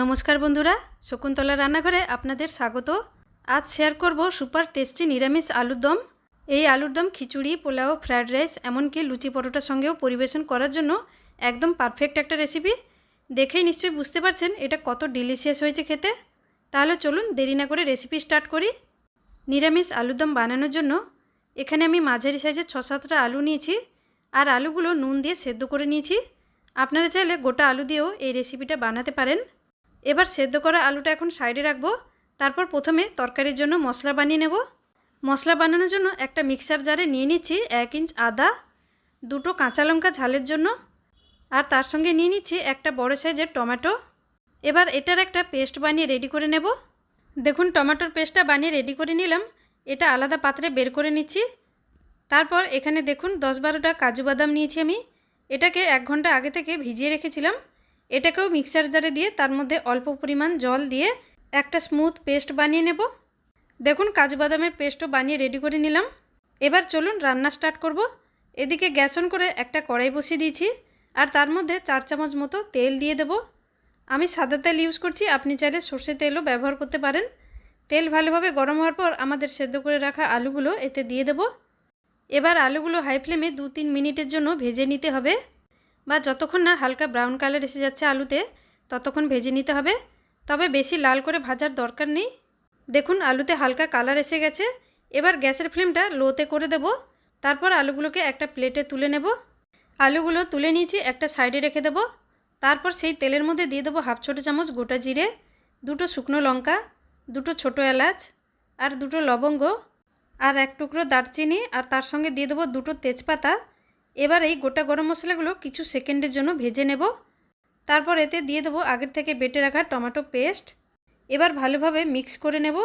নমস্কার বন্ধুরা, শকুন্তলা রান্নাঘরে আপনাদের স্বাগত। আজ শেয়ার করব সুপার টেস্টি নিরামিষ আলুর দম। এই আলুর দম খিচুড়ি, পোলাও ফ্রায়েড রাইস এমনকি লুচি পরোটার সঙ্গেও পরিবেশন করার জন্য একদম পারফেক্ট একটা রেসিপি দেখেই নিশ্চয়ই বুঝতে পারছেন এটা কত ডিলিশিয়াস হয়েছে খেতে। তাহলে চলুন দেরি না করে রেসিপি স্টার্ট করি। নিরামিষ আলুর দম বানানোর জন্য এখানে আমি মাঝারি সাইজের ছ সাতটা আলু নিয়েছি আর আলুগুলো নুন দিয়ে সেদ্ধ করে নিয়েছি। আপনারা চাইলে গোটা আলু দিয়েও এই রেসিপিটা বানাতে পারেন। এবার সেদ্ধ করা আলুটা এখন সাইডে রাখব। তারপর প্রথমে তরকারির জন্য মশলা বানিয়ে নেব। মশলা বানানোর জন্য একটা মিক্সার জারে নিয়ে নিচ্ছি এক ইঞ্চ আদা, দুটো কাঁচা লঙ্কা ঝালের জন্য, আর তার সঙ্গে নিয়ে নিচ্ছি একটা বড় সাইজের টমেটো। এবার এটার একটা পেস্ট বানিয়ে রেডি করে নেব। দেখুন, টমেটোর পেস্টটা বানিয়ে রেডি করে নিলাম। এটা আলাদা পাত্রে বের করে নিচ্ছি। তারপর এখানে দেখুন, দশ বারোটা কাজু বাদাম নিয়েছি আমি। এটাকে এক ঘণ্টা আগে থেকে ভিজিয়ে রেখেছিলাম। এটাকেও মিক্সার জারে দিয়ে তার মধ্যে অল্প পরিমাণ জল দিয়ে একটা স্মুথ পেস্ট বানিয়ে নেব। দেখুন কাজু বাদামের পেস্টও বানিয়ে রেডি করে নিলাম। এবার চলুন রান্না স্টার্ট করব। এদিকে গ্যাস অন করে একটা কড়াই বসিয়ে দিয়েছি আর তার মধ্যে চার চামচ মতো তেল দিয়ে দেব। আমি সাদা তেল ইউজ করছি, আপনি চাইলে সর্ষে তেলও ব্যবহার করতে পারেন। তেল ভালোভাবে গরম হওয়ার পর আমাদের সেদ্ধ করে রাখা আলুগুলো এতে দিয়ে দেব। এবার আলুগুলো হাই ফ্লেমে দু তিন মিনিটের জন্য ভেজে নিতে হবে। বা যতক্ষণ না হালকা ব্রাউন কালার এসে যাচ্ছে আলুতে, ততক্ষণ ভেজে নিতে হবে। তবে বেশি লাল করে ভাজার দরকার নেই। দেখুন, আলুতে হালকা কালার এসে গেছে। এবার গ্যাসের ফ্লেমটা লোতে করে দেব। তারপর আলুগুলোকে একটা প্লেটে তুলে নেব। আলুগুলো তুলে নিয়েছি একটা সাইডে রেখে দেব। তারপর সেই তেলের মধ্যে দিয়ে দেবো হাফ ছোটো চামচ গোটা জিরে, দুটো শুকনো লঙ্কা, দুটো ছোটো এলাচ আর দুটো লবঙ্গ আর এক টুকরো দারচিনি। আর তার সঙ্গে দিয়ে দেবো দুটো তেজপাতা। এবার এই গোটা গরম মশলাগুলো কিছু সেকেন্ডের জন্য ভেজে নেব। তারপর এতে দিয়ে দেবো আগের থেকে বেটে রাখা টমেটো পেস্ট। এবার ভালোভাবে মিক্স করে নেব।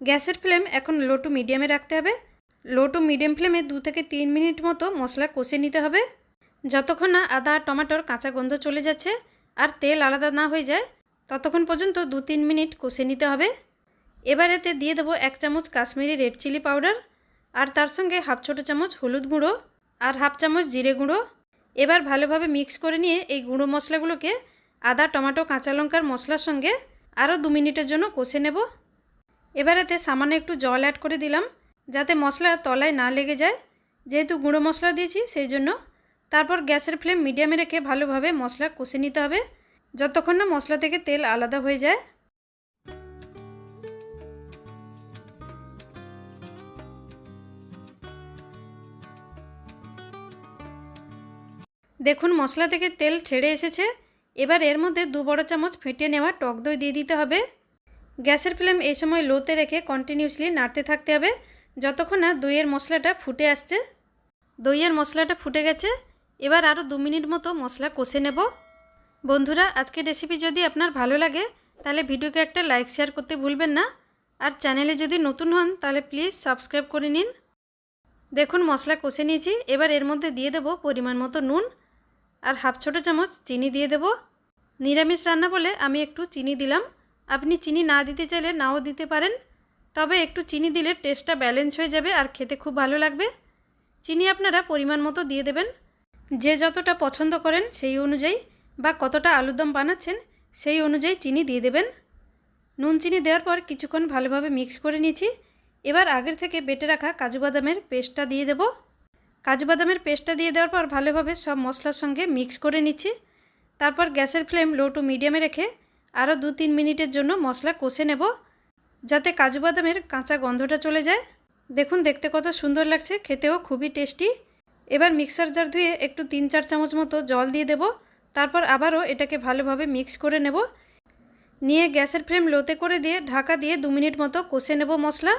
গ্যাসের ফ্লেম এখন লো টু মিডিয়ামে রাখতে হবে। লো টু মিডিয়াম ফ্লেমে দু থেকে তিন মিনিট মতো মশলা কষে নিতে হবে। যতক্ষণ না আদা আর টমেটোর কাঁচা গন্ধ চলে যাচ্ছে আর তেল আলাদা না হয়ে যায়, ততক্ষণ পর্যন্ত দু তিন মিনিট কষে নিতে হবে। এবার এতে দিয়ে দেবো এক চামচ কাশ্মীরি রেড চিলি পাউডার আর তার সঙ্গে হাফ ছোটো চামচ হলুদ গুঁড়ো। আর হাফ চামচ জিরে গুঁড়ো। এবার ভালোভাবে মিক্স করে নিয়ে এই গুঁড়ো মশলাগুলোকে আদা, টমেটো, কাঁচা লঙ্কার মশলার সঙ্গে আরও দু মিনিটের জন্য কষে নেব। এবার এতে সামান্য একটু জল অ্যাড করে দিলাম, যাতে মশলা তলায় না লেগে যায়। যেহেতু গুঁড়ো মশলা দিয়েছি, সেই জন্য তারপর গ্যাসের ফ্লেম মিডিয়ামে রেখে ভালোভাবে মশলা কষে নিতে হবে। যতক্ষণ না মশলা থেকে তেল আলাদা হয়ে যায় দেখুন, মশলা থেকে তেল ছেড়ে এসেছে। এবার এর মধ্যে দু বড় চামচ ফেটে নেওয়া টক দই দিয়ে দিতে হবে। গ্যাসের ফ্লেম এই সময় লোতে রেখে কন্টিনিউসলি নাড়তে থাকতে হবে, যতক্ষণ না দইয়ের মশলাটা ফুটে আসছে। দইয়ের মশলাটা ফুটে গেছে, এবার আরও দু মিনিট মতো মশলা কষে নেব। বন্ধুরা, আজকের রেসিপি যদি আপনার ভালো লাগে, তাহলে ভিডিওকে একটা লাইক শেয়ার করতে ভুলবেন না। আর চ্যানেলে যদি নতুন হন, তাহলে প্লিজ সাবস্ক্রাইব করে নিন। দেখুন, মশলা কষে নিয়েছি, এবার এর মধ্যে দিয়ে দেবো পরিমাণ মতো নুন। আর হাফ ছোটো চামচ চিনি দিয়ে দেব। নিরামিষ রান্না বলে আমি একটু চিনি দিলাম। আপনি চিনি না দিতে চাইলে নাও দিতে পারেন। তবে একটু চিনি দিলে টেস্টটা ব্যালেন্স হয়ে যাবে আর খেতে খুব ভালো লাগবে। চিনি আপনারা পরিমাণ মতো দিয়ে দেবেন। যে যতটা পছন্দ করেন সেই অনুযায়ী বা কতটা আলুর দম বানাচ্ছেন সেই অনুযায়ী চিনি দিয়ে দেবেন। নুন চিনি দেওয়ার পর কিছুক্ষণ ভালোভাবে মিক্স করে নিয়েছি। এবার আগের থেকে বেটে রাখা কাজু বাদামের পেস্টটা দিয়ে দেব। কাজু বাদামের পেস্টটা দিয়ে দেওয়ার পর ভালোভাবে সব মশলার সঙ্গে মিক্স করে নিচ্ছি। তারপর গ্যাসের ফ্লেম লো টু মিডিয়ামে রেখে আরও দু তিন মিনিটের জন্য মশলা কষে নেব, যাতে কাজু বাদামের কাঁচা গন্ধটা চলে যায়। দেখুন, দেখতে কত সুন্দর লাগছে, খেতেও খুবই টেস্টি। এবার মিক্সার জার ধুয়ে একটু তিন চার চামচ মতো জল দিয়ে দেব। তারপর আবারও এটাকে ভালোভাবে মিক্স করে নেব। নিয়ে গ্যাসের ফ্লেম লোতে করে দিয়ে ঢাকা দিয়ে দু মিনিট মতো কষে নেব মশলা।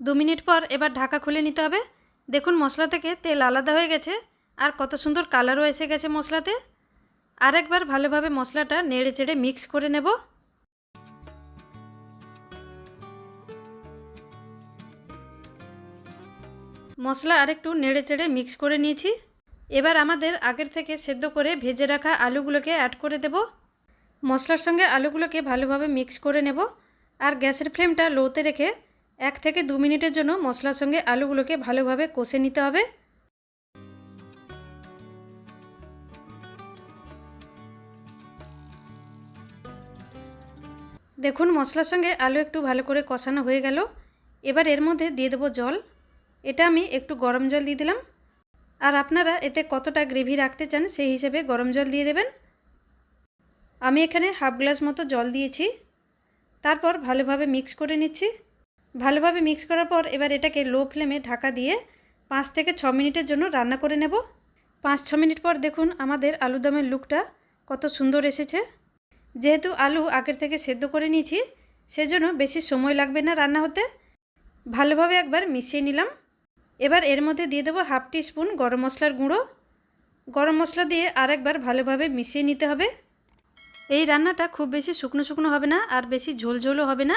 দু মিনিট পর এবার ঢাকা খুলে নিতে হবে। দেখুন মশলা থেকে তেল আলাদা হয়ে গেছে, আর কত সুন্দর কালারও এসে গেছে মশলাতে। আরেকবার ভালোভাবে মশলাটা নেড়ে চেড়ে মিক্স করে নেব। মশলা আরেকটু নেড়ে চেড়ে মিক্স করে নিয়েছি। এবার আমাদের আগের থেকে সেদ্ধ করে ভেজে রাখা আলুগুলোকে অ্যাড করে দেব। মশলার সঙ্গে আলুগুলোকে ভালোভাবে মিক্স করে নেব, আর গ্যাসের ফ্লেমটা লোতে রেখে এক থেকে দু মিনিটের জন্য মশলার সঙ্গে আলুগুলোকে ভালোভাবে কষে নিতে হবে। দেখুন, মশলার সঙ্গে আলু একটু ভালো করে কষানো হয়ে গেল। এবার এর মধ্যে দিয়ে দেবো জল। এটা আমি একটু গরম জল দিয়ে দিলাম। আর আপনারা এতে কতটা গ্রেভি রাখতে চান সেই হিসেবে গরম জল দিয়ে দেবেন। আমি এখানে হাফ গ্লাস মতো জল দিয়েছি। তারপর ভালোভাবে মিক্স করে নিচ্ছি। ভালোভাবে মিক্স করার পর এবার এটাকে লো ফ্লেমে ঢাকা দিয়ে পাঁচ থেকে ছ মিনিটের জন্য রান্না করে নেব। পাঁচ, ছ মিনিট পর দেখুন আমাদের আলুদমের লুকটা কত সুন্দর এসেছে। যেহেতু আলু আগের থেকে সেদ্ধ করে নিয়েছি, সেজন্য বেশি সময় লাগবে না রান্না হতে। ভালোভাবে একবার মিশিয়ে নিলাম। এবার এর মধ্যে দিয়ে দেবো হাফ টি স্পুন গরম মশলার গুঁড়ো। গরম মশলা দিয়ে আরেকবার ভালোভাবে মিশিয়ে নিতে হবে। এই রান্নাটা খুব বেশি শুকনো শুকনো হবে না আর বেশি ঝোলঝোলও হবে না।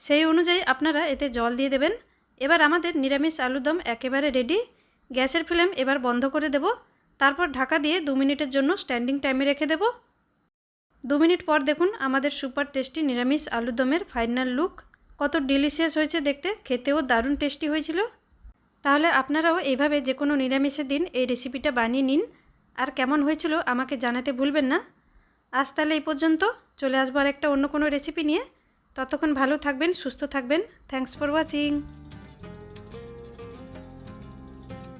সেই অনুযায়ী আপনারা এতে জল দিয়ে দেবেন। এবার আমাদের নিরামিষ আলুদম একেবারে রেডি গ্যাসের ফ্লেম এবার বন্ধ করে দেব। তারপর ঢাকা দিয়ে দু মিনিটের জন্য স্ট্যান্ডিং টাইমে রেখে দেব। দু মিনিট পর দেখুন আমাদের সুপার টেস্টি নিরামিষ আলুদমের ফাইনাল লুক কত ডিলিশিয়াস হয়েছে দেখতে, খেতেও দারুণ টেস্টি হয়েছিল। তাহলে আপনারাও এইভাবে যে কোনো নিরামিষের দিন এই রেসিপিটা বানিয়ে নিন। আর কেমন হয়েছিল আমাকে জানাতে ভুলবেন না। আজ তাহলে এই পর্যন্ত। চলে আসব আর একটা অন্য কোনো রেসিপি নিয়ে। ততক্ষণ ভালো থাকবেন সুস্থ থাকবেন। Thanks for watching